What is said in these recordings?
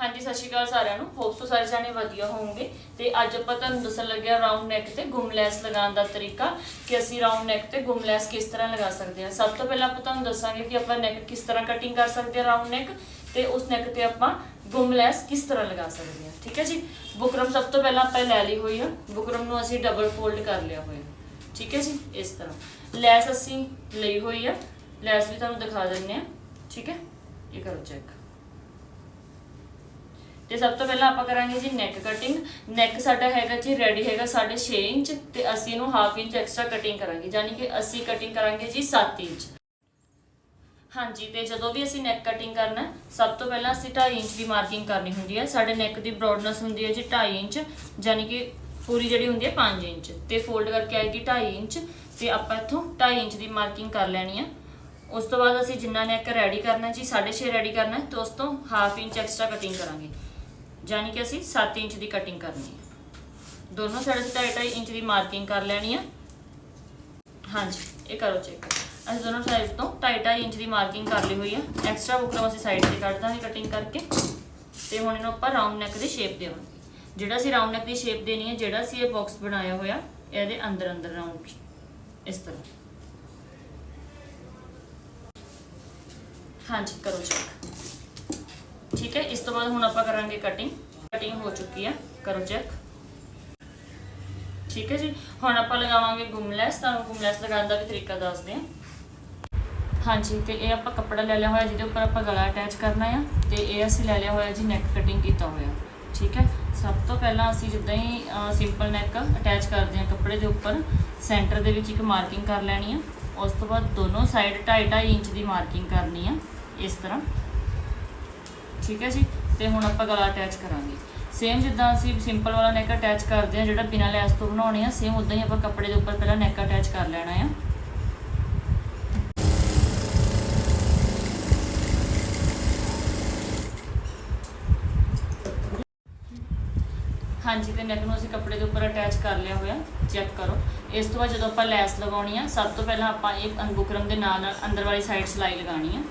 ਹਾਂਜੀ, ਸਤਿ ਸ਼੍ਰੀ ਅਕਾਲ ਸਾਰਿਆਂ ਨੂੰ। ਹੋਪ ਸੋ ਸਾਰੇ ਜਾਣੇ ਵਧੀਆ ਹੋਵੋਗੇ। ਤੇ ਅੱਜ ਆਪਾਂ ਤੁਹਾਨੂੰ ਦੱਸਣ ਲੱਗਿਆ ਰਾਉਂਡ ਨੈਕ ਤੇ ਗੁੰਮਲੈਸ ਲਗਾਉਣ ਦਾ ਤਰੀਕਾ ਕਿ ਅਸੀਂ ਰਾਉਂਡ ਨੈਕ ਤੇ ਗੁੰਮਲੈਸ ਕਿਸ ਤਰ੍ਹਾਂ ਲਗਾ ਸਕਦੇ ਹਾਂ। ਸਭ ਤੋਂ ਪਹਿਲਾਂ ਆਪਾਂ ਤੁਹਾਨੂੰ ਦੱਸਾਂਗੇ ਕਿ ਆਪਾਂ ਨੈਕ ਕਿਸ ਤਰ੍ਹਾਂ ਕਟਿੰਗ ਕਰ ਸਕਦੇ ਹਾਂ ਰਾਉਂਡ ਨੈਕ ਤੇ ਉਸ ਨੈਕ ਤੇ ਆਪਾਂ ਗੁੰਮਲੈਸ ਕਿਸ ਤਰ੍ਹਾਂ ਲਗਾ ਸਕਦੇ ਹਾਂ। ਠੀਕ ਹੈ ਜੀ? ਬੁਕਰਮ ਸਭ ਤੋਂ ਪਹਿਲਾਂ ਆਪਾਂ ਲੈ ਲਈ ਹੋਈ ਆ। ਬੁਕਰਮ ਨੂੰ ਅਸੀਂ ਡਬਲ ਫੋਲਡ ਕਰ ਲਿਆ ਹੋਇਆ। ਠੀਕ ਹੈ ਜੀ? ਇਸ ਤਰ੍ਹਾਂ। ਲੈਸ ਅਸੀਂ ਲਈ ਹੋਈ ਆ। ਲੈਸ ਵੀ ਤੁਹਾਨੂੰ ਦਿਖਾ ਦਿੰਨੇ ਆ ਠੀਕ ਹੈ? ਇਹ ਕਰੋ ਚੈੱਕ ਤੇ ਸਭ ਤੋਂ ਪਹਿਲਾਂ ਆਪਾਂ ਕਰਾਂਗੇ ਜੀ ਨੈਕ ਕਟਿੰਗ ਨੈਕ ਸਾਡਾ ਹੈਗਾ ਜੀ ਰੈਡੀ ਹੈਗਾ 6.5 ਇੰਚ ਤੇ ਅਸੀਂ ਇਹਨੂੰ ਹਾਫ ਇੰਚ ਐਕਸਟਰਾ ਕਟਿੰਗ ਕਰਾਂਗੇ, ਯਾਨੀ ਕਿ ਅਸੀਂ ਕਟਿੰਗ ਕਰਾਂਗੇ ਜੀ 7 ਇੰਚ। ਹਾਂਜੀ, ਤੇ ਜਦੋਂ ਵੀ ਅਸੀਂ ਨੈਕ ਕਟਿੰਗ ਕਰਨਾ, ਸਭ ਤੋਂ ਪਹਿਲਾਂ ਅਸੀਂ 2.5 ਇੰਚ ਦੀ ਮਾਰਕਿੰਗ ਕਰਨੀ ਹੁੰਦੀ ਹੈ ਸਾਡੇ ਨੈਕ ਦੀ ਬ੍ਰੌਡਨੈਸ ਹੁੰਦੀ ਹੈ ਜੀ 2.5 ਇੰਚ, ਯਾਨੀ ਕਿ ਪੂਰੀ ਜਿਹੜੀ ਹੁੰਦੀ ਹੈ 5 ਇੰਚ। ਤੇ ਫੋਲਡ ਕਰਕੇ ਆਏਗੀ 2.5 ਇੰਚ, ਤੇ ਆਪਾਂ ਇੱਥੋਂ 2.5 ਇੰਚ ਦੀ ਮਾਰਕਿੰਗ ਕਰ ਲੈਣੀ ਹੈ ਉਸ ਤੋਂ ਬਾਅਦ ਅਸੀਂ ਜਿੰਨਾ ਨੈਕ ਰੈਡੀ ਕਰਨਾ ਜੀ 6.5 ਰੈਡੀ ਕਰਨਾ ਹੈ ਤੇ ਉਸ ਤੋਂ ਹਾਫ ਇੰਚ ਐਕਸਟਰਾ ਕਟਿੰਗ ਕਰਾਂਗੇ। ਯਾਨੀ ਕਿ ਅਸੀਂ 7 ਇੰਚ ਦੀ ਕਟਿੰਗ ਕਰਨੀ ਹੈ। ਦੋਨੋਂ ਸਾਈਡ ਤੇ 2.5 ਇੰਚ ਦੀ ਮਾਰਕਿੰਗ ਕਰ ਲੈਣੀ ਆ। ਹਾਂਜੀ, ਇਹ ਕਰੋ ਚੈੱਕ ਅਸੀਂ ਦੋਨੋਂ ਸਾਈਡ ਤੋਂ 2.5 ਇੰਚ ਦੀ ਮਾਰਕਿੰਗ ਕਰ ਲਈ ਹੋਈ ਆ। ਐਕਸਟਰਾ ਬੁਕਰਮ ਅਸੀਂ ਸਾਈਡ ਤੇ ਕੱਢ ਦਾਂਗੇ ਕਟਿੰਗ ਕਰਕੇ। ਤੇ ਹੁਣ ਇਹਨੂੰ ਆਪਾਂ ਰਾਉਂਡ ਨੈਕ ਦੀ ਸ਼ੇਪ ਦੇਵਾਂਗੇ। ਜਿਹੜਾ ਅਸੀਂ ਰਾਉਂਡ ਨੈਕ ਦੀ ਸ਼ੇਪ ਦੇਣੀ ਹੈ, ਜਿਹੜਾ ਅਸੀਂ ਇਹ ਬਾਕਸ ਬਣਾਇਆ ਹੋਇਆ, ਇਹਦੇ ਅੰਦਰ ਅੰਦਰ ਰਾਉਂਡ ਇਸ ਤਰ੍ਹਾਂ। ਹਾਂਜੀ, ਕਰੋ ਚੈੱਕ ਠੀਕ ਹੈ, ਇਸ ਤੋਂ ਬਾਅਦ ਹੁਣ ਆਪਾਂ ਕਰਾਂਗੇ ਕਟਿੰਗ ਕਟਿੰਗ ਹੋ ਚੁੱਕੀ ਆ, ਕਰੋ ਚੈੱਕ ਠੀਕ ਹੈ ਜੀ, ਹੁਣ ਆਪਾਂ ਲਗਾਵਾਂਗੇ ਗੁੰਮਲੈਸ, ਤੁਹਾਨੂੰ ਗੁੰਮਲੈਸ ਲਗਾਉਣ ਦਾ ਵੀ ਤਰੀਕਾ ਦੱਸਦੇ ਹਾਂ। ਹਾਂਜੀ, ਤੇ ਇਹ ਆਪਾਂ ਕੱਪੜਾ ਲੈ ਲਿਆ ਹੋਇਆ, ਜਿਹਦੇ ਉੱਪਰ ਆਪਾਂ ਗਲਾ ਅਟੈਚ ਕਰਨਾ ਆ, ਤੇ ਇਹ ਅਸੀਂ ਲੈ ਲਿਆ ਹੋਇਆ ਜੀ ਨੈਕ ਕਟਿੰਗ ਕੀਤਾ ਹੋਇਆ। ਠੀਕ ਹੈ, ਸਭ ਤੋਂ ਪਹਿਲਾਂ ਅਸੀਂ ਜਿੱਦਾਂ ਹੀ ਸਿੰਪਲ ਨੈਕ ਅਟੈਚ ਕਰਦੇ ਹਾਂ ਕੱਪੜੇ ਦੇ ਉੱਪਰ ਸੈਂਟਰ ਦੇ ਵਿੱਚ ਇੱਕ ਮਾਰਕਿੰਗ ਕਰ ਲੈਣੀ ਆ। ਉਸ ਤੋਂ ਬਾਅਦ ਦੋਨੋਂ ਸਾਈਡ 2.5 ਇੰਚ ਦੀ ਮਾਰਕਿੰਗ ਕਰਨੀ ਆ, ਇਸ ਤਰ੍ਹਾਂ। ਠੀਕ ਹੈ ਜੀ? ਤੇ ਹੁਣ ਆਪਾਂ ਗਲਾ ਅਟੈਚ ਕਰਾਂਗੇ। ਸੇਮ ਜਿੱਦਾਂ ਅਸੀਂ ਸਿੰਪਲ ਵਾਲਾ ਨੈਕ ਅਟੈਚ ਕਰਦੇ ਆ ਜਿਹੜਾ ਬਿਨਾਂ ਲੈਸ ਤੋਂ ਬਣਾਉਣੇ ਆ ਸੇਮ ਉਦਾਂ ਹੀ ਆਪਾਂ ਕੱਪੜੇ ਦੇ ਉੱਪਰ ਪਹਿਲਾਂ ਨੈਕ ਅਟੈਚ ਕਰ ਲੈਣਾ ਆ। ਹਾਂਜੀ, ਤੇ ਨੈਕ ਨੂੰ ਅਸੀਂ ਕੱਪੜੇ ਦੇ ਉੱਪਰ ਅਟੈਚ ਕਰ ਲਿਆ ਹੋਇਆ। ਚੈੱਕ ਕਰੋ। ਇਸ ਤੋਂ ਬਾਅਦ ਜਦੋਂ ਆਪਾਂ ਲੈਸ ਲਗਾਉਣੀ ਆ, ਸਭ ਤੋਂ ਪਹਿਲਾਂ ਆਪਾਂ ਇਹ ਬੁਕਰਮ ਦੇ ਨਾਲ ਨਾਲ ਅੰਦਰ ਵਾਲੀ ਸਾਈਡ ਸਲਾਈ ਲਗਾਉਣੀ ਆ।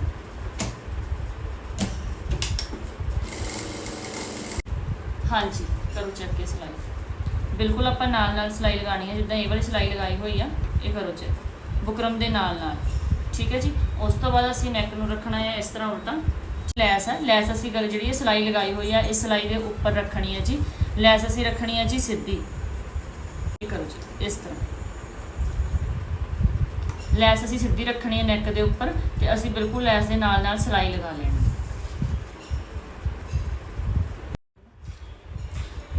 ਹਾਂਜੀ, ਕਰੋ ਚੈੱਕ ਕੇ ਸਿਲਾਈ। ਬਿਲਕੁਲ ਆਪਾਂ ਨਾਲ ਨਾਲ ਸਿਲਾਈ ਲਗਾਣੀ ਹੈ, ਜਿੱਦਾਂ ਇਹ ਵਾਲੀ ਸਿਲਾਈ ਲਗਾਈ ਹੋਈ ਆ, ਇਹ ਕਰੋ ਚੈੱਕ ਬੁਕਰਮ ਦੇ ਨਾਲ ਨਾਲ ਠੀਕ ਹੈ ਜੀ? ਉਸ ਤੋਂ ਬਾਅਦ ਅਸੀਂ ਨੈਕ ਨੂੰ ਰੱਖਣਾ ਹੈ ਇਸ ਤਰ੍ਹਾਂ ਉਲਟਾ। ਲੈਸ ਹੈ, ਲੈਸ ਅਸੀਂ ਗੱਲ ਜਿਹੜੀ ਹੈ ਸਿਲਾਈ ਲਗਾਈ ਹੋਈ ਆ ਇਸ ਸਿਲਾਈ ਦੇ ਉੱਪਰ ਰੱਖਣੀ ਹੈ ਜੀ। ਲੈਸ ਅਸੀਂ ਰੱਖਣੀ ਹੈ ਜੀ ਸਿੱਧੀ। ਇਹ ਕਰੋ ਜੀ, ਇਸ ਤਰ੍ਹਾਂ। ਲੈਸ ਅਸੀਂ ਸਿੱਧੀ ਰੱਖਣੀ ਹੈ ਨੈਕ ਦੇ ਉੱਪਰ ਤੇ ਅਸੀਂ ਬਿਲਕੁਲ ਲੈਸ ਦੇ ਨਾਲ ਨਾਲ ਸਿਲਾਈ ਲਗਾ ਲੈਣੀ।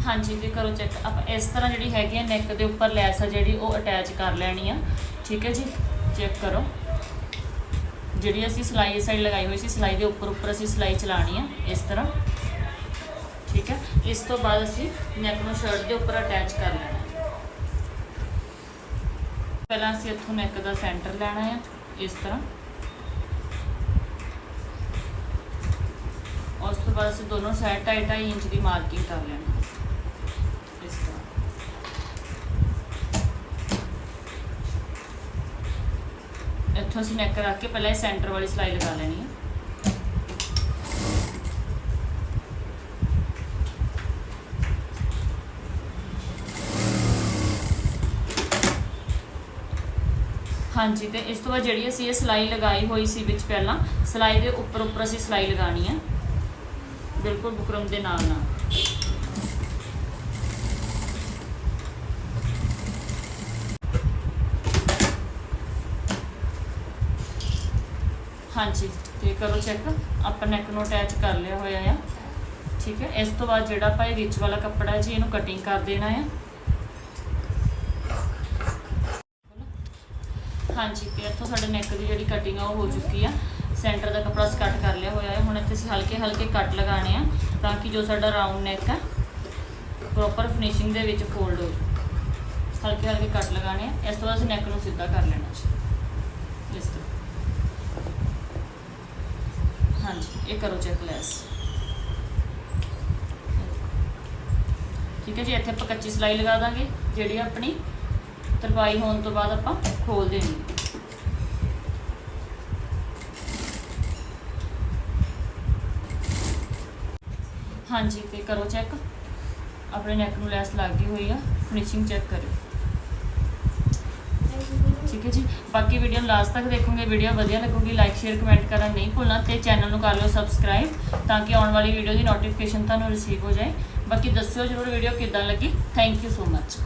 ਹਾਂਜੀ ਤੇ ਕਰੋ ਚੈੱਕ ਆਪਾਂ ਇਸ ਤਰ੍ਹਾਂ ਜਿਹੜੀ ਹੈਗੀ ਆ ਨੈਕ ਦੇ ਉੱਪਰ ਲੈਸ ਆ ਜਿਹੜੀ, ਉਹ ਅਟੈਚ ਕਰ ਲੈਣੀ ਆ। ਠੀਕ ਹੈ ਜੀ? ਚੈੱਕ ਕਰੋ। ਜਿਹੜੀ ਅਸੀਂ ਸਲਾਈ ਸਾਈਡ ਲਗਾਈ ਹੋਈ ਸੀ, ਸਲਾਈ ਦੇ ਉੱਪਰ ਉੱਪਰ ਅਸੀਂ ਸਲਾਈ ਚਲਾਣੀ ਆ, ਇਸ ਤਰ੍ਹਾਂ। ਠੀਕ ਹੈ? ਇਸ ਤੋਂ ਬਾਅਦ ਅਸੀਂ ਨੈਕ ਨੂੰ ਸ਼ਰਟ ਦੇ ਉੱਪਰ ਅਟੈਚ ਕਰ ਲੈਣਾ। ਪਹਿਲਾਂ ਅਸੀਂ ਇੱਥੋਂ ਨੈਕ ਦਾ ਸੈਂਟਰ ਲੈਣਾ ਆ, ਇਸ ਤਰ੍ਹਾਂ। ਉਸ ਤੋਂ ਬਾਅਦ ਅਸੀਂ ਦੋਨੋਂ ਸਾਈਡ 2.5 ਇੰਚ ਦੀ ਮਾਰਕਿੰਗ ਕਰ ਲੈਣੀ ਇਸ ਤਰ੍ਹਾਂ ਇੱਥੋਂ ਅਸੀਂ ਨੈਕ ਰੱਖ ਕੇ ਪਹਿਲਾਂ ਇਹ ਸੈਂਟਰ ਵਾਲੀ ਸਲਾਈ ਲਗਾ ਲੈਣੀ ਹੈ ਹਾਂਜੀ, ਤੇ ਇਸ ਤੋਂ ਬਾਅਦ ਜਿਹੜੀ ਅਸੀਂ ਇਹ ਸਲਾਈ ਲਗਾਈ ਹੋਈ ਸੀ ਵਿੱਚ ਪਹਿਲਾਂ, ਸਲਾਈ ਦੇ ਉੱਪਰ ਉੱਪਰ ਅਸੀਂ ਸਲਾਈ ਲਗਾਣੀ ਹੈ ਬਿਲਕੁਲ ਬੁਕਰਮ ਦੇ ਨਾਲ ਨਾਲ ਹਾਂਜੀ, ਤੇ ਕਰੋ ਚੈੱਕ ਆਪਾਂ ਨੈਕ ਨੂੰ ਅਟੈਚ ਕਰ ਲਿਆ ਹੋਇਆ ਆ। ਠੀਕ ਹੈ, ਇਸ ਤੋਂ ਬਾਅਦ ਜਿਹੜਾ ਆਪਾਂ ਇਹ ਵਿੱਚ ਵਾਲਾ ਕੱਪੜਾ ਜੀ, ਇਹਨੂੰ ਕਟਿੰਗ ਕਰ ਦੇਣਾ ਆ। ਹਾਂਜੀ, ਤੇ ਇੱਥੋਂ ਸਾਡੇ ਨੈਕ ਦੀ ਜਿਹੜੀ ਕਟਿੰਗ ਆ, ਉਹ ਹੋ ਚੁੱਕੀ ਆ। ਸੈਂਟਰ ਦਾ ਕੱਪੜਾ ਅਸੀਂ ਕੱਟ ਕਰ ਲਿਆ ਹੋਇਆ ਹੈ ਹੁਣ ਇੱਥੇ ਅਸੀਂ ਹਲਕੇ ਹਲਕੇ ਕੱਟ ਲਗਾਣੇ ਆ, ਤਾਂ ਕਿ ਜੋ ਸਾਡਾ ਰਾਉਂਡ ਨੈਕ ਆ ਪ੍ਰੋਪਰ ਫਿਨਿਸ਼ਿੰਗ ਦੇ ਵਿੱਚ ਫੋਲਡ ਹੋ ਹਲਕੇ ਹਲਕੇ ਕੱਟ ਲਗਾਣੇ ਆ। ਇਸ ਤੋਂ ਬਾਅਦ ਅਸੀਂ ਨੈਕ ਨੂੰ ਸਿੱਧਾ ਕਰ ਲੈਣਾ ਜੀ ਇਸ ਤਰ੍ਹਾਂ ਹਾਂਜੀ, ਇਹ ਕਰੋ ਚੈੱਕ ਲੈਸ। ਠੀਕ ਹੈ ਜੀ, ਇੱਥੇ ਆਪਾਂ ਕੱਚੀ ਸਲਾਈ ਲਗਾ ਦਾਂਗੇ, ਜਿਹੜੀ ਆਪਣੀ ਤਰਪਾਈ ਹੋਣ ਤੋਂ ਬਾਅਦ ਆਪਾਂ ਖੋਲ ਦੇਣੀ। ਹਾਂਜੀ, ਤੇ ਕਰੋ ਚੈੱਕ ਆਪਣੇ ਨੈਕ ਨੂੰ ਲੈਸ ਲੱਗ ਹੋਈ ਆ ਫਿਨਿਸ਼ਿੰਗ ਚੈੱਕ ਕਰਿਓ। ਠੀਕ ਹੈ ਜੀ। ਬਾਕੀ ਵੀਡੀਓ ਨੂੰ ਲਾਸਟ ਤੱਕ ਦੇਖੋਗੇ ਵੀਡੀਓ ਵਧੀਆ ਲੱਗੂਗੀ ਲਾਈਕ ਸ਼ੇਅਰ ਕਮੈਂਟ ਕਰਨਾ ਨਹੀਂ ਭੁੱਲਣਾ ਤੇ ਚੈਨਲ ਨੂੰ ਕਰ ਲਓ ਸਬਸਕ੍ਰਾਈਬ ਤਾਂ ਕਿ ਆਉਣ ਵਾਲੀ ਵੀਡੀਓ ਦੀ ਨੋਟੀਫਿਕੇਸ਼ਨ ਤੁਹਾਨੂੰ ਰਿਸੀਵ ਹੋ ਜਾਏ। ਬਾਕੀ ਦੱਸਿਓ ਜਰੂਰ ਵੀਡੀਓ ਕਿੱਦਾਂ ਲੱਗੀ। Thank you so much